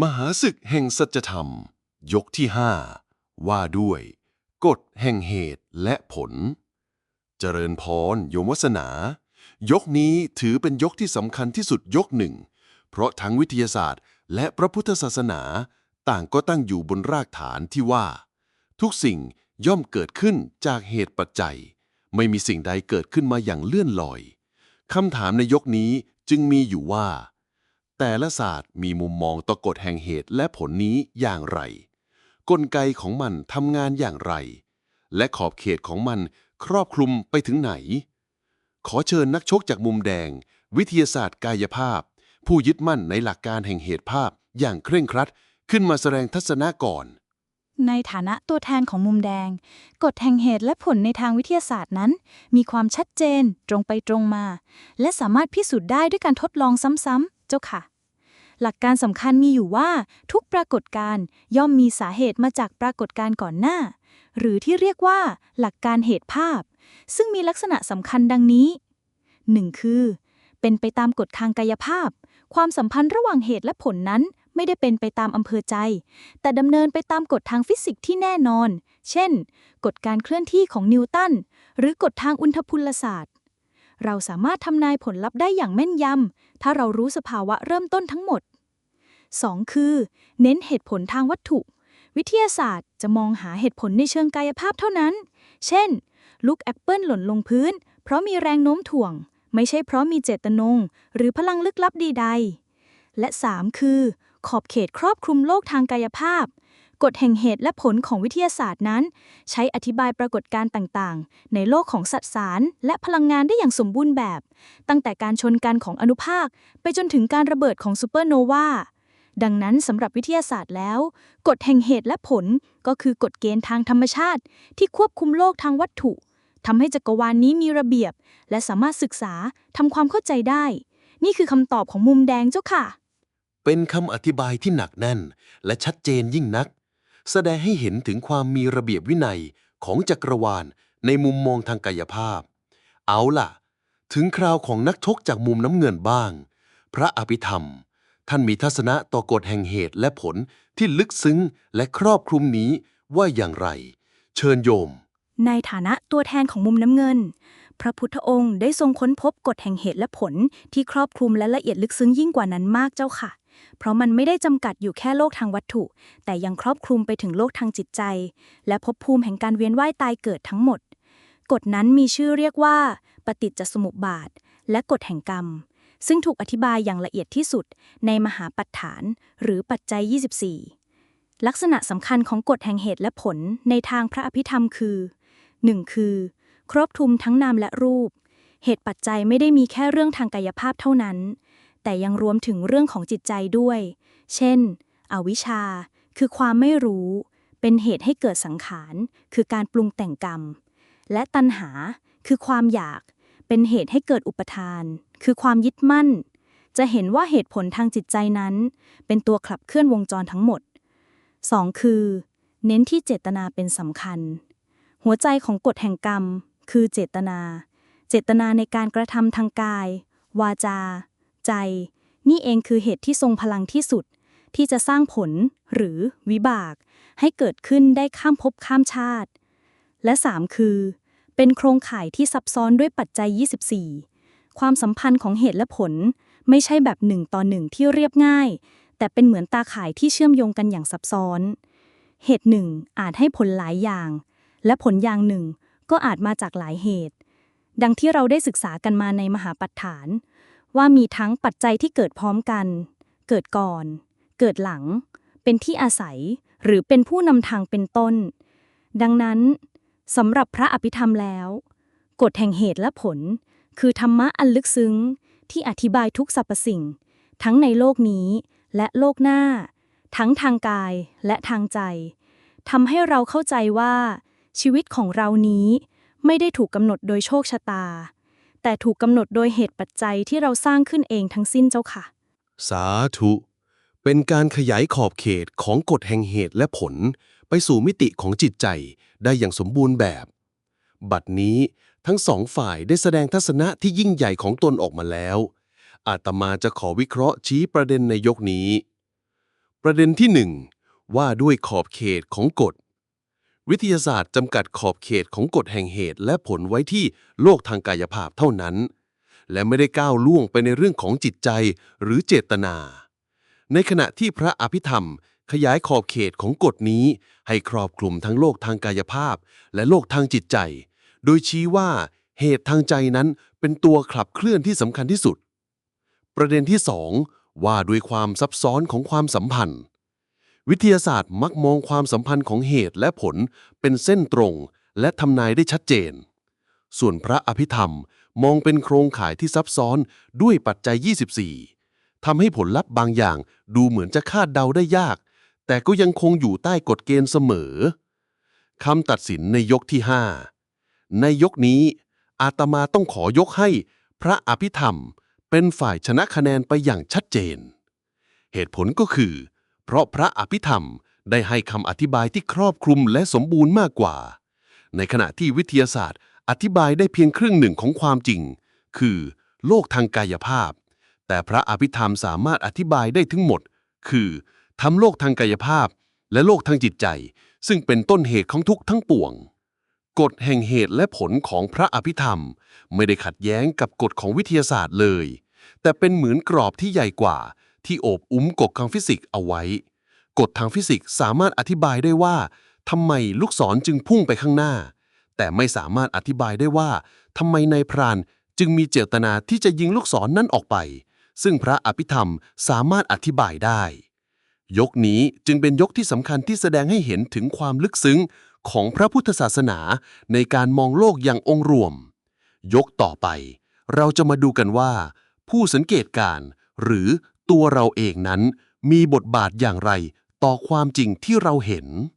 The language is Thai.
มหาศึกแห่งสัจธรรม ยกที่ห้าว่าด้วย กฎแห่งเหตุและผล เจริญพรโยมวัสนา ยกนี้ถือเป็นยกที่สำคัญที่สุดยกหนึ่ง เพราะทั้งวิทยาศาสตร์ และพระพุทธศาสนา ต่างก็ตั้งอยู่บนรากฐานที่ว่า ทุกสิ่งย่อมเกิดขึ้นจากเหตุปัจจัย ไม่มีสิ่งใดเกิดขึ้นมาอย่างเลื่อนลอยคำถามในยกนี้จึงมีอยู่ว่า แต่ละศาสตร์มีมุมมองต่อกฎแห่งเหตุและผลนี้อย่างไร กลไกของมันทำงานอย่างไร และขอบเขตของมันครอบคลุมไปถึงไหน ขอเชิญนักชกจากมุมแดง วิทยาศาสตร์กายภาพ ผู้ยึดมั่นในหลักการแห่งเหตุภาพอย่างเคร่งครัด ขึ้นมาแสดงทัศนะก่อน ในฐานะตัวแทนของมุมแดง กฎแห่งเหตุและผลในทางวิทยาศาสตร์นั้น มีความชัดเจนตรงไปตรงมา และสามารถพิสูจน์ได้ด้วยการทดลองซ้ำๆเจ้าค่ะ หลักการสำคัญมีอยู่ว่า ทุกปรากฏการณ์ย่อมมีสาเหตุมาจากปรากฏการณ์ก่อนหน้า หรือที่เรียกว่า หลักการเหตุภาพ ซึ่งมีลักษณะสำคัญดังนี้ 1. คือ เป็นไปตามกฎทางกายภาพ ความสัมพันธ์ระหว่างเหตุและผลนั้นไม่ได้เป็นไปตามอำเภอใจ แต่ดำเนินไปตามกฎทางฟิสิกส์ที่แน่นอน เช่น กฎการเคลื่อนที่ของนิวตัน หรือกฎทางอุณหภูลศาสตร์ เราสามารถทำนายผลลัพธ์ได้อย่างแม่นยำ ถ้าเรารู้สภาวะเริ่มต้นทั้งหมด 2. คือ เน้นเหตุผลทางวัตถุ วิทยาศาสตร์จะมองหาเหตุผลในเชิงกายภาพเท่านั้น เช่น ลูกแอปเปิลหล่นลงพื้น เพราะมีแรงโน้มถ่วง ไม่ใช่เพราะมีเจตนง หรือพลังลึกลับใด และ 3 คือ ขอบเขตครอบคลุมโลกทางกายภาพกฎแห่งเหตุและผลของวิทยาศาสตร์นั้น ใช้อธิบายปรากฏการณ์ต่างๆ ในโลกของสัตสารและพลังงานได้อย่างสมบูรณ์แบบ ตั้งแต่การชนกันของอนุภาค ไปจนถึงการระเบิดของซูเปอร์โนวา ดังนั้นสำหรับวิทยาศาสตร์แล้ว กฎแห่งเหตุและผลก็คือกฎเกณฑ์ทางธรรมชาติ ที่ควบคุมโลกทางวัตถุทำให้จักรวาลนนี้มีระเบียบ และสามารถศึกษาทำความเข้าใจได้ นี่คือคำตอบของมุมแดงเจ้าค่ะ เป็นคำอธิบายที่หนักแน่น และชัดเจนยิ่งนัก แสดงให้เห็นถึงความมีระเบียบวินัยของจักรวาลในมุมมองทางกายภาพ เอาล่ะ ถึงคราวของนักชกจากมุมน้ำเงินบ้าง พระอภิธรรม ท่านมีทัศนะต่อกฎแห่งเหตุและผลที่ลึกซึ้งและครอบคลุมนี้ว่าอย่างไร เชิญโยม ในฐานะตัวแทนของมุมน้ำเงิน พระพุทธองค์ได้ทรงค้นพบกฎแห่งเหตุและผลที่ครอบคลุมและละเอียดลึกซึ้งยิ่งกว่านั้นมากเจ้าค่ะ เพราะมันไม่ได้จำกัดอยู่แค่โลกทางวัตถุ แต่ยังครอบคลุมไปถึงโลกทางจิตใจ และภพภูมิแห่งการเวียนว่ายตายเกิดทั้งหมด กฎนั้นมีชื่อเรียกว่า ปฏิจจสมุปบาท และกฎแห่งกรรม ซึ่งถูกอธิบายอย่างละเอียดที่สุดในมหาปัฏฐาน หรือปัจจัย 24 ลักษณะสำคัญของกฎแห่งเหตุและผลในทางพระอภิธรรมคือ 1. คือ ครอบคลุมทั้งนามและรูป เหตุปัจจัยไม่ได้มีแค่เรื่องทางกายภาพเท่านั้น แต่ยังรวมถึงเรื่องของจิตใจด้วย เช่น อวิชชา คือความไม่รู้ เป็นเหตุให้เกิดสังขาร คือการปรุงแต่งกรรม และตัณหา คือความอยาก เป็นเหตุให้เกิดอุปทาน คือความยึดมั่น จะเห็นว่าเหตุผลทางจิตใจนั้น เป็นตัวขับเคลื่อนวงจรทั้งหมด 2. คือ เน้นที่เจตนาเป็นสำคัญ หัวใจของกฎแห่งกรรม คือเจตนา เจตนาในการกระทำทางกาย วาจา ใจ นี่เองคือเหตุที่ทรงพลังที่สุด ที่จะสร้างผลหรือวิบาก ให้เกิดขึ้นได้ข้ามภพข้ามชาติ และ 3 คือ เป็นโครงข่ายที่ซับซ้อนด้วยปัจจัย 24 ความสัมพันธ์ของเหตุและผล ไม่ใช่แบบหนึ่งต่อหนึ่งที่เรียบง่าย แต่เป็นเหมือนตาข่ายที่เชื่อมโยงกันอย่างซับซ้อน เหตุหนึ่งอาจให้ผลหลายอย่าง และผลอย่างหนึ่งก็อาจมาจากหลายเหตุ ดังที่เราได้ศึกษากันมาในมหาปัฏฐาน ว่ามีทั้งปัจจัยที่เกิดพร้อมกัน เกิดก่อน เกิดหลัง เป็นที่อาศัย หรือเป็นผู้นำทางเป็นต้น ดังนั้นสำหรับพระอภิธรรมแล้ว กฎแห่งเหตุและผล คือธรรมะอันลึกซึ้ง ที่อธิบายทุกสรรพสิ่ง ทั้งในโลกนี้และโลกหน้า ทั้งทางกายและทางใจทำให้เราเข้าใจว่า ชีวิตของเรานี้ไม่ได้ถูกกำหนดโดยโชคชะตา แต่ถูกกำหนดโดยเหตุปัจจัยที่เราสร้างขึ้นเองทั้งสิ้นเจ้าค่ะ สาธุ เป็นการขยายขอบเขตของกฎแห่งเหตุและผล ไปสู่มิติของจิตใจได้อย่างสมบูรณ์แบบ บัดนี้ ทั้งสองฝ่ายได้แสดงทัศนะที่ยิ่งใหญ่ของตนออกมาแล้ว อาตมาจะขอวิเคราะห์ชี้ประเด็นในยกนี้ ประเด็นที่1ว่าด้วยขอบเขตของกฎ วิทยาศาสตร์จำกัดขอบเขตของกฎแห่งเหตุและผลไว้ที่โลกทางกายภาพเท่านั้น และไม่ได้ก้าวล่วงไปในเรื่องของจิตใจหรือเจตนา ในขณะที่พระอภิธรรมขยายขอบเขตของกฎนี้ให้ครอบคลุมทั้งโลกทางกายภาพ และโลกทางจิตใจ โดยชี้ว่าเหตุทางใจนั้นเป็นตัวขับเคลื่อนที่สำคัญที่สุด ประเด็นที่ 2 ว่าด้วยความซับซ้อนของความสัมพันธ์ วิทยาศาสตร์มักมองความสัมพันธ์ของเหตุและผลเป็นเส้นตรงและทำนายได้ชัดเจน ส่วนพระอภิธรรมมองเป็นโครงข่ายที่ซับซ้อนด้วยปัจจัย 24ทำให้ผลลัพธ์บางอย่างดูเหมือนจะคาดเดาได้ยาก แต่ก็ยังคงอยู่ใต้กฎเกณฑ์เสมอคำตัดสินในยกที่ 5 ในยกนี้ อาตมาต้องขอยกให้พระอภิธรรมเป็นฝ่ายชนะคะแนนไปอย่างชัดเจน เหตุผลก็คือ เพราะพระอภิธรรมได้ให้คำอธิบายที่ครอบคลุมและสมบูรณ์มากกว่า ในขณะที่วิทยาศาสตร์ อธิบายได้เพียงครึ่งหนึ่งของความจริง คือ โลกทางกายภาพ แต่พระอภิธรรมสามารถอธิบายได้ทั้งหมด คือทำโลกทางกายภาพ และโลกทางจิตใจ ซึ่งเป็นต้นเหตุของทุกทั้งปวง กฎแห่งเหตุและผลของพระอภิธรรม ไม่ได้ขัดแย้งกับกฎของวิทยาศาสตร์เลย แต่เป็นเหมือนกรอบที่ใหญ่กว่า ที่โอบอุ้มกฎทางฟิสิกส์เอาไว้ กฎทางฟิสิกส์สามารถอธิบายได้ว่าทำไมลูกศรจึงพุ่งไปข้างหน้า แต่ไม่สามารถอธิบายได้ว่าทำไมนายพรานจึงมีเจตนาที่จะยิงลูกศรนนั่นออกไป ซึ่งพระอภิธรรมสามารถอธิบายได้ ยกนี้จึงเป็นยกที่สำคัญที่แสดงให้เห็นถึงความลึกซึ้ง ของพระพุทธศาสนาในการมองโลกอย่างองค์รวม ยกต่อไป เราจะมาดูกันว่า ผู้สังเกตการณ์หรือตัวเราเองนั้น มีบทบาทอย่างไรต่อความจริงที่เราเห็น